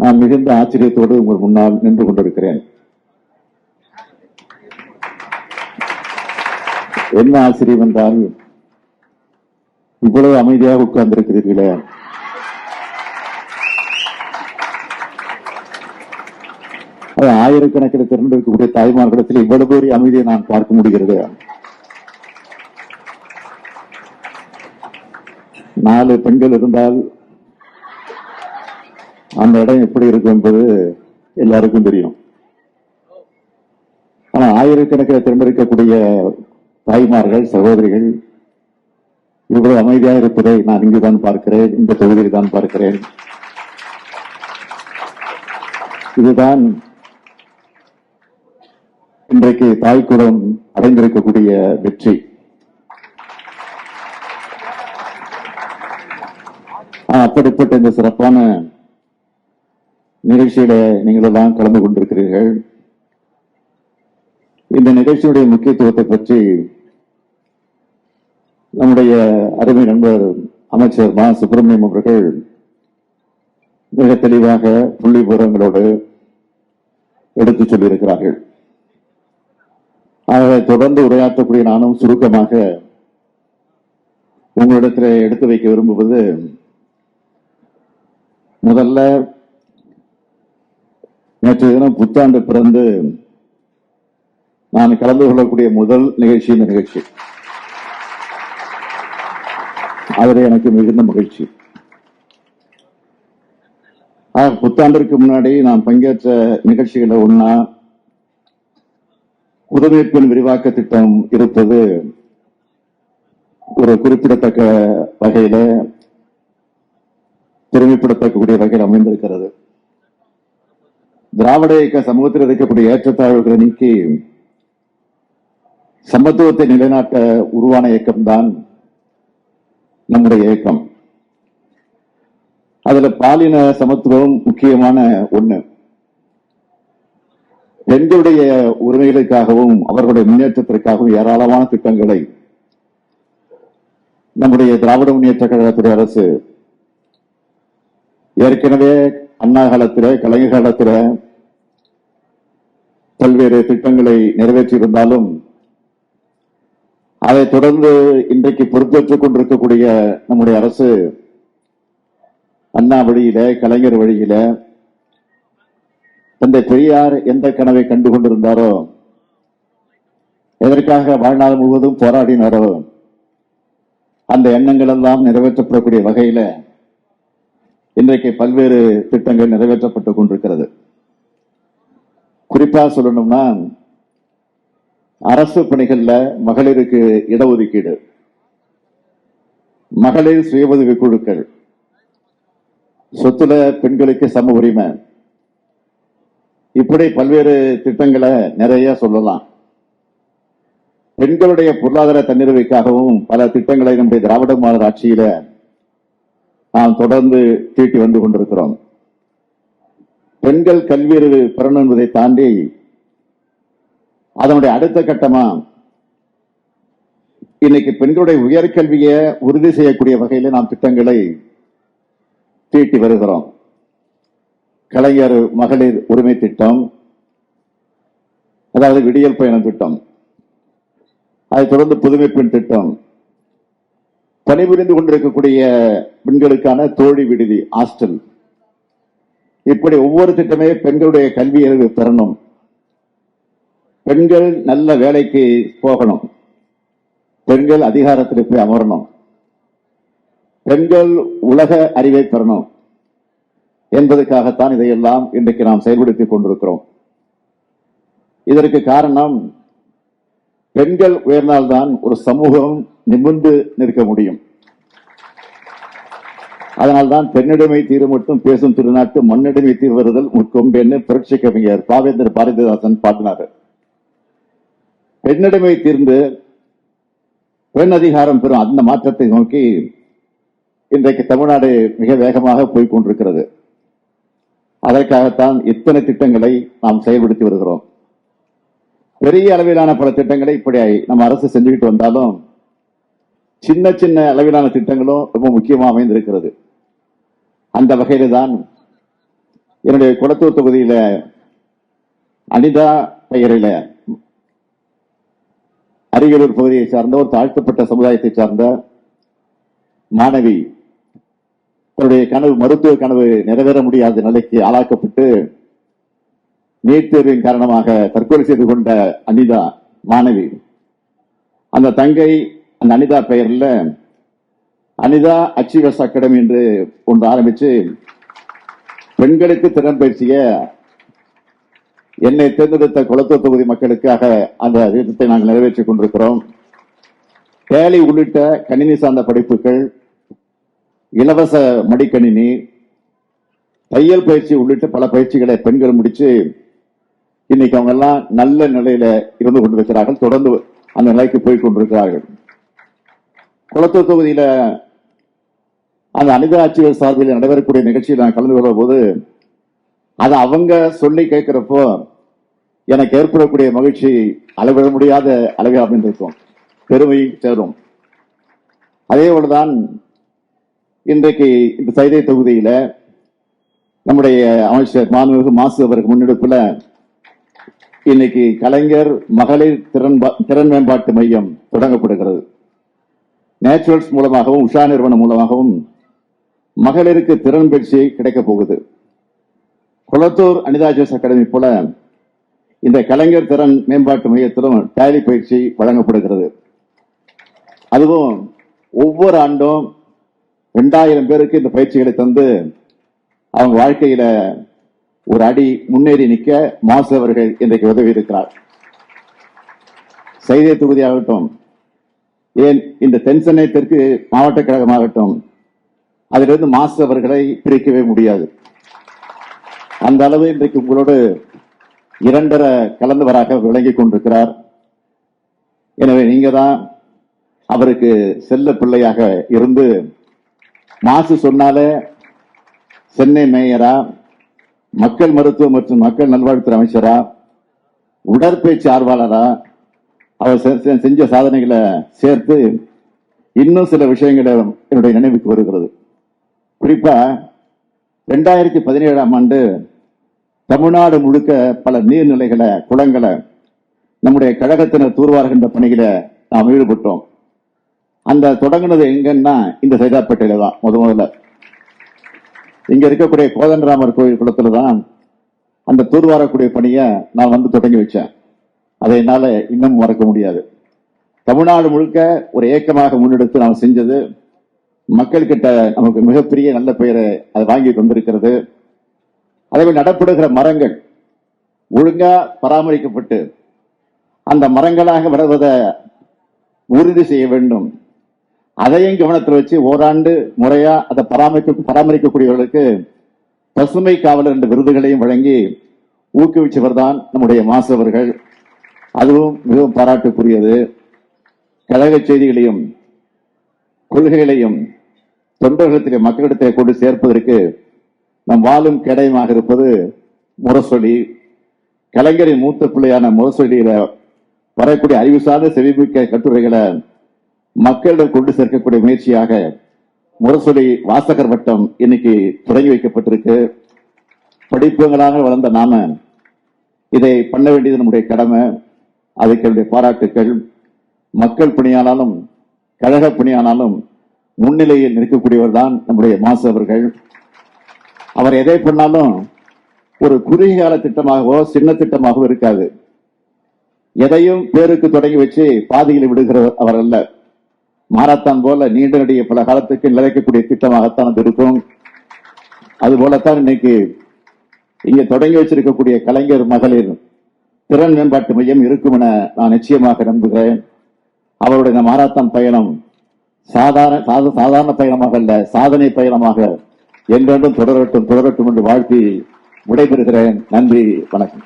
நான் மிகுந்த ஆச்சரியத்தோடு உங்கள் முன்னால் நின்று கொண்டிருக்கிறேன். என்ன ஆச்சரியம் என்றால் இவ்வளவு அமைதியாக உட்கார்ந்திருக்கிறீர்களே. ஆயிரக்கணக்கில் திரண்டிருக்கக்கூடிய தாய்மார்களிடத்தில் இவ்வளவு பெரிய அமைதியை நான் பார்க்க முடிகிறது. நாலு பெண்கள் இருந்தால் அந்த இடம் எப்படி இருக்கும் என்பது எல்லாருக்கும் தெரியும். ஆனா ஆயிரக்கணக்கில் திறந்திருக்கக்கூடிய தாய்மார்கள் சகோதரிகள் இவ்வளவு அமைதியாக இருப்பதை நான் இங்குதான் பார்க்கிறேன் இந்த தொகுதியில் தான் பார்க்கிறேன். இதுதான் இன்றைக்கு தாய்க்குடம் அடைந்திருக்கக்கூடிய வெற்றி. ஆஹ், அப்படிப்பட்ட இந்த சிறப்பான நிகழ்ச்சியில நீங்கள் எல்லாம் கலந்து கொண்டிருக்கிறீர்கள். இந்த நிகழ்ச்சியுடைய முக்கியத்துவத்தை பற்றி நம்முடைய அருமை நண்பர் அமைச்சர் மா. சுப்பிரமணியம் அவர்கள் மிக தெளிவாக புள்ளி விவரங்களோடு எடுத்துச் சொல்லியிருக்கிறார்கள். ஆகவே தொடர்ந்து உரையாற்றக்கூடிய நானும் சுருக்கமாக உங்களிடத்தில் எடுத்து வைக்க விரும்புவது முதல்ல நேற்று தினம் புத்தாண்டு பிறந்து நான் கலந்து கொள்ளக்கூடிய முதல் நிகழ்ச்சி இந்த நிகழ்ச்சி. அதில் எனக்கு மிகுந்த மகிழ்ச்சி. ஆக, புத்தாண்டிற்கு முன்னாடி நான் பங்கேற்ற நிகழ்ச்சிகளை ஒன்னா புதுமைப்பின் விரிவாக்க திட்டம் இருப்பது ஒரு குறிப்பிடத்தக்க வகையில பெருமைப்படுத்தக்கூடிய வகையில் அமைந்திருக்கிறது. திராவிட இயக்க சமூகத்தில் இருக்கக்கூடிய ஏற்றத்தாழ்வுகளை நீக்கி சமத்துவத்தை நிலைநாட்ட உருவான இயக்கம்தான் நம்முடைய இயக்கம். அதுல பாலின சமத்துவம் முக்கியமான ஒண்ணு. பெண்களுடைய உரிமைகளுக்காகவும் அவர்களுடைய முன்னேற்றத்திற்காகவும் ஏராளமான திட்டங்களை நம்முடைய திராவிட முன்னேற்ற கழகத்துடைய அரசு ஏற்கனவே அண்ணா காலத்தில கலைஞர் காலத்தில பல்வேறு திட்டங்களை நிறைவேற்றியிருந்தாலும் அதை தொடர்ந்து இன்றைக்கு பொறுப்பேற்றுக் கொண்டிருக்கக்கூடிய நம்முடைய அரசு அண்ணா வழியில கலைஞர் வழியில தந்தை பெரியார் எந்த கனவை கண்டு கொண்டிருந்தாரோ எதற்காக வாழ்நாள் முழுவதும் போராடினாரோ அந்த எண்ணங்கள் எல்லாம் நிறைவேற்றப்படக்கூடிய வகையில இன்றைக்கு பல்வேறு திட்டங்கள் நிறைவேற்றப்பட்டுக் கொண்டிருக்கிறது. குறிப்பா சொல்லணும்னா அரசு பணிகள்ல மகளிருக்கு இடஒதுக்கீடு மகளிர் சுய உதவி குழுக்கள் சொத்துல பெண்களுக்கு சம உரிமை இப்படி பல்வேறு திட்டங்களை நிறைய சொல்லலாம். பெண்களுடைய பொருளாதார தன்னிறைவுக்காகவும் பல திட்டங்களை நம்முடைய திராவிட மாடல் ஆட்சியில நாம் தொடர்ந்து தீட்டி வந்து கொண்டிருக்கிறோம். பெண்கள் கல்வியறிவு பெறணும் என்பதை தாண்டி அதனுடைய அடுத்த கட்டமா இன்னைக்கு பெண்களுடைய உயர்கல்வியை உறுதி செய்யக்கூடிய வகையில நாம் திட்டங்களை தீட்டி வருகிறோம். கலைஞர் மகளிர் உரிமை திட்டம் அதாவது விடியல் பயணம் திட்டம் அதைத் தொடர்ந்து புதுமை பெண் திட்டம் பணிபுரிந்து கொண்டிருக்கக்கூடிய பெண்களுக்கான தோழி விடுதி ஹாஸ்டல். இப்படி ஒவ்வொரு திட்டமே பெண்களுடைய கல்வி அறிவு பெறணும். பெண்கள் நல்ல வேலைக்கு போகணும். பெண்கள் அதிகாரத்தில் போய் அமரணும். பெண்கள் உலக அறிவை பெறணும் என்பதற்காகத்தான் இதையெல்லாம் இன்றைக்கு நாம் செயல்படுத்திக் கொண்டிருக்கிறோம். இதற்கு காரணம் பெண்கள் உயர்ந்தால்தான் ஒரு சமூகம் நிமிர்ந்து நிற்க முடியும். அதனால்தான் பெண்ணிடமை தீர மட்டும் பேசும் திருநாட்டு மண்ணிடமை தீர்வருதல் முற்கொம்பென்னு புரட்சி கவிஞர் பாவேந்தர் பாரதிதாசன் பாடினார் பெண்ணிடமை தீர்ந்து பெண் அதிகாரம் பெறும் அந்த மாற்றத்தை நோக்கி இன்றைக்கு தமிழ்நாடு மிக வேகமாக போய்க் கொண்டிருக்கிறது. அதற்காகத்தான் இத்தனை திட்டங்களை நாம் செயல்படுத்தி வருகிறோம். பெரிய அளவிலான பல திட்டங்களை இப்படி நம்ம அரசு செஞ்சுக்கிட்டு வந்தாலும் சின்ன சின்ன அளவிலான திட்டங்களும் ரொம்ப முக்கியமாக அமைந்திருக்கிறது. அந்த வகையில தான் என்னுடைய குளத்தூர் தொகுதியில அனிதா பெயரில அரியலூர் பகுதியை சார்ந்த ஒரு தாழ்த்தப்பட்ட சமுதாயத்தை சார்ந்த மாணவி தன்னுடைய கனவு மருத்துவ கனவு நிறைவேற முடியாத நிலைக்கு ஆளாக்கப்பட்டு நீட் தேர்வின் காரணமாக தற்கொலை செய்து கொண்ட அனிதா மாணவி. அந்த தங்கை அந்த அனிதா பெயர்ல அனிதா அச்சீவர்ஸ் அகாடமி என்று ஒன்று ஆரம்பிச்சு பெண்களுக்கு திறன் பயிற்சிய என்னை தேர்ந்தெடுத்த குளத்தூர் தொகுதி மக்களுக்காக அந்த திட்டத்தை நாங்கள் நிறைவேற்றிக் கொண்டிருக்கிறோம். டேலி உள்ளிட்ட கணினி சார்ந்த படிப்புகள் இலவச மடிக்கணினி தையல் பயிற்சி உள்ளிட்ட பல பயிற்சிகளை பெண்கள் முடிச்சு இன்னைக்கு அவங்க எல்லாம் நல்ல நிலையில இருந்து கொண்டிருக்கிறார்கள். தொடர்ந்து அந்த நிலைக்கு போய் கொண்டிருக்கிறார்கள். குளத்தூர் தொகுதியில அந்த அனிதா ஆட்சியர் சார்பில் நடைபெறக்கூடிய நிகழ்ச்சியில் நான் கலந்து கொள்ளும் போது அதை அவங்க சொல்லி கேட்கிறப்போ எனக்கு ஏற்படக்கூடிய மகிழ்ச்சி அளவிட முடியாத அளவில் அமைந்திருக்கும் பெருமை சேரும். அதே போலதான் இன்றைக்கு இந்த சைதை தொகுதியில நம்முடைய அமைச்சர் மாண்புமிகு மாசு அவருக்கு முன்னெடுப்புல இன்னைக்கு கலைஞர் மகளிர் திறன் திறன் மேம்பாட்டு மையம் தொடங்கப்படுகிறது. நேச்சுரல்ஸ் மூலமாகவும் உஷா நிறுவனம் மூலமாகவும் மகளிருக்கு திறன் பயிற்சி கிடைக்கப் போகுது. குளத்தூர் அனிதா ஜோஸ் அகாடமி போல இந்த கலைஞர் திறன் மேம்பாட்டு மையத்திலும் டேலி பயிற்சி வழங்கப்படுகிறது. அதுவும் ஒவ்வொரு ஆண்டும் ரெண்டாயிரம் பேருக்கு இந்த பயிற்சிகளை தந்து அவங்க வாழ்க்கையில ஒரு அடி முன்னேறி நிற்க மாசு அவர்கள் இன்றைக்கு உதவி இருக்கிறார் செய்தி தொகுதியாகட்டும் ஏன் இந்த தென்சென்னை தெற்கு மாவட்ட கழகமாகட்டும் அதிலிருந்து மாசு அவர்களை பிரிக்கவே முடியாது. அந்த அளவு இன்றைக்கு உங்களோடு இரண்டரை கலந்தவராக விளங்கிக் கொண்டிருக்கிறார். எனவே நீங்க தான் அவருக்கு செல்ல பிள்ளையாக இருந்து மாசு சொன்னாலே சென்னை மேயரா மக்கள் மருத்துவம் மற்றும் மக்கள் நல்வாழ்வுத்துறை அமைச்சரா உடற்பயிற்சி ஆர்வலரா அவர் செஞ்ச சாதனைகளை சேர்த்து இன்னும் சில விஷயங்களை என்னுடைய நினைவுக்கு வருகிறது. குறிப்பா ரெண்டாயிரத்தி பதினேழாம் ஆண்டு தமிழ்நாடு முழுக்க பல நீர்நிலைகளை குளங்களை நம்முடைய கழகத்தினர் தூர்வார்கின்ற பணிகளை நாம் ஈடுபட்டோம். அந்த தொடங்கினது எங்கன்னா இந்த சைதாப்பேட்டையில தான் முத முதல்ல. இங்க இருக்கக்கூடிய கோதண்டராமர் கோயில் குளத்துல தான் அந்த தூர்வாரக்கூடிய பணியை நான் வந்து தொடங்கி வச்சேன். அதை என்னால இன்னும் மறக்க முடியாது. தமிழ்நாடு முழுக்க ஒரு ஏக்கமாக முன்னெடுத்து நாம் செஞ்சது மக்கள்கிட்ட நமக்கு மிகப்பெரிய நல்ல பெயரை அதை வாங்கி தந்திருக்கிறது. அதே நடப்படுகிற மரங்கள் ஒழுங்கா பராமரிக்கப்பட்டு அந்த மரங்களாக வருவதை உறுதி செய்ய வேண்டும். அதையும் கவனத்தில் வச்சு ஓராண்டு முறையா அதை பராமரிக்க பராமரிக்கக்கூடியவர்களுக்கு பசுமை காவலர் என்ற விருதுகளையும் வழங்கி ஊக்குவிச்சவர் தான் நம்முடைய மாசவர்கள் அதுவும் மிகவும் பாராட்டுக்குரியது. கழக செய்திகளையும் கொள்கைகளையும் தொண்டர்களிடத்திலே மக்களிடத்திலே கொண்டு சேர்ப்பதற்கு நம் வாழும் கேடயமாக இருப்பது முரசொலி. கலைஞரின் மூத்த பிள்ளையான முரசொலியில வரக்கூடிய அறிவு சார்ந்த செவிமிக்க கட்டுரைகளை மக்களிடம் கொண்டு சேர்க்கக்கூடிய முயற்சியாக முரசொலி வாசகர் வட்டம் இன்னைக்கு தொடங்கி வைக்கப்பட்டிருக்கு. படிப்புகளாக வளர்ந்த நாம இதை பண்ண வேண்டியது நம்முடைய கடமை அதுக்கு என்னுடைய பாராட்டுக்கள். மக்கள் பணியானாலும் கழக பணியானாலும் முன்னிலையில் நிற்கக்கூடியவர் தான் நம்முடைய மாசு அவர்கள். அவர் எதை பண்ணாலும் ஒரு குறுகிய கால திட்டமாகவோ சின்ன திட்டமாகவோ இருக்காது. எதையும் பேருக்கு தொடங்கி வச்சு பாதியில் விடுகிற அவர் அல்ல. மாரத்தான் போல நீண்ட நடிக பல காலத்துக்கு நிலைக்கக்கூடிய திட்டமாகத்தான் அது இருக்கும். அது போலத்தான் இன்னைக்கு இங்கே தொடங்கி வச்சிருக்கக்கூடிய கலைஞர் மகளிர் திறன் மேம்பாட்டு மையம் இருக்கும் என நான் நிச்சயமாக நம்புகிறேன். அவருடைய இந்த மாரத்தான் பயணம் சாதாரண சாத- சாதாரண பயணமாக அல்ல சாதனை பயணமாக என்றென்றும் தொடரட்டும் தொடரட்டும் என்று வாழ்த்தி விடைபெறுகிறேன். நன்றி வணக்கம்.